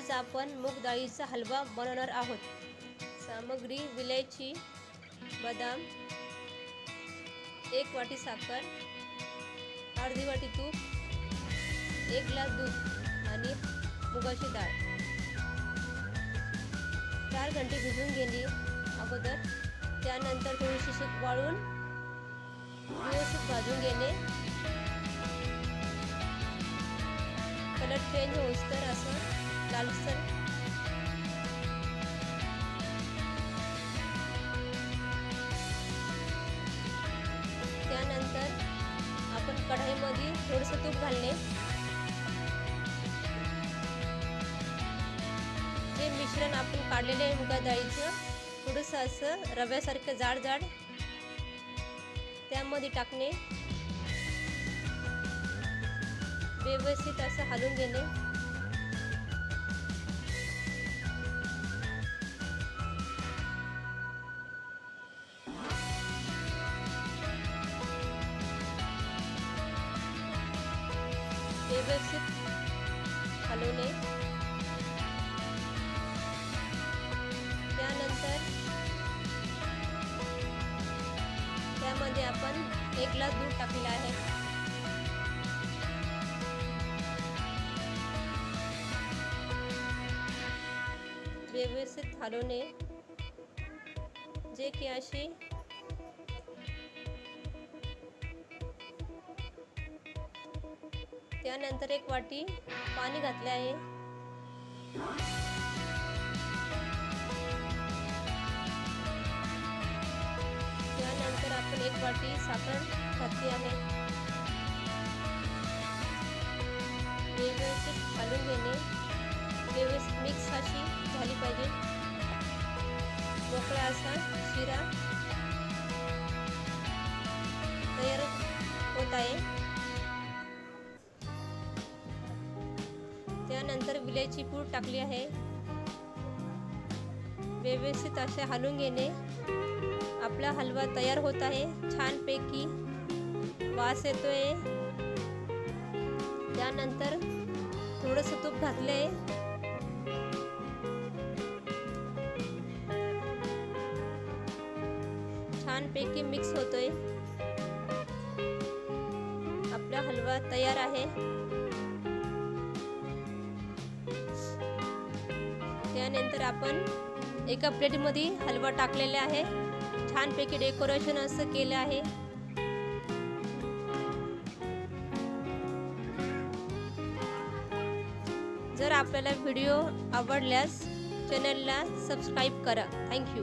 आज आपण मूग डाळीचा हलवा बनवणार आहोत. सामग्री विलायची बदाम एक वाटी साखर अर्धी वाटी तूप एक ग्लास दूध आणि मुगाची डाळ. चार घंटे भिजवून गेली अगोदर त्यानंतर थोडीशी सूप वाळून व्यवस्थित भाजून घेणे. कलर चेंज होईस्तर असं लालसर. त्यानंतर आपण कढाईमध्ये थोडंसं तूप घालणे. हे मिश्रण आपण काढलेले आहे मुगा डाळीचं थोडंसं असं रव्यासारखं जाड जाड त्यामध्ये टाकणे. व्यवस्थित असं हलून घेणे. व्यवस्थित हलवणे त्यानंतर त्यामध्ये आपण एक ग्लास दूध टाकलेलं आहे. व्यवस्थित हलवणे जे की अशी त्यानंतर एक वाटी पाणी घातले आहे. त्यानंतर आपण एक वाटी साखर घातली आहे. व्यवस्थित घालून घेणे. व्यवस्थित मिक्स अशी झाली पाहिजे. मोकळा असा शिरा तयार होत आहे. त्यानंतर विलायची पूड टाकली आहे. व्यवस्थित असे हलवून घेणे. आपला हलवा तयार होत आहे. छानपैकी वास येतोय. त्यानंतर थोडंसं तूप घातलं आहे छानपैकी मिक्स होतोय. आपला हलवा तयार आहे. त्यानंतर आपण एका प्लेटमध्ये हलवा टाकलेला आहे. छानपैकी डेकोरेशन असं केलं आहे. जर आपल्याला व्हिडिओ आवडल्यास चॅनलला सबस्क्राईब करा. थँक्यू.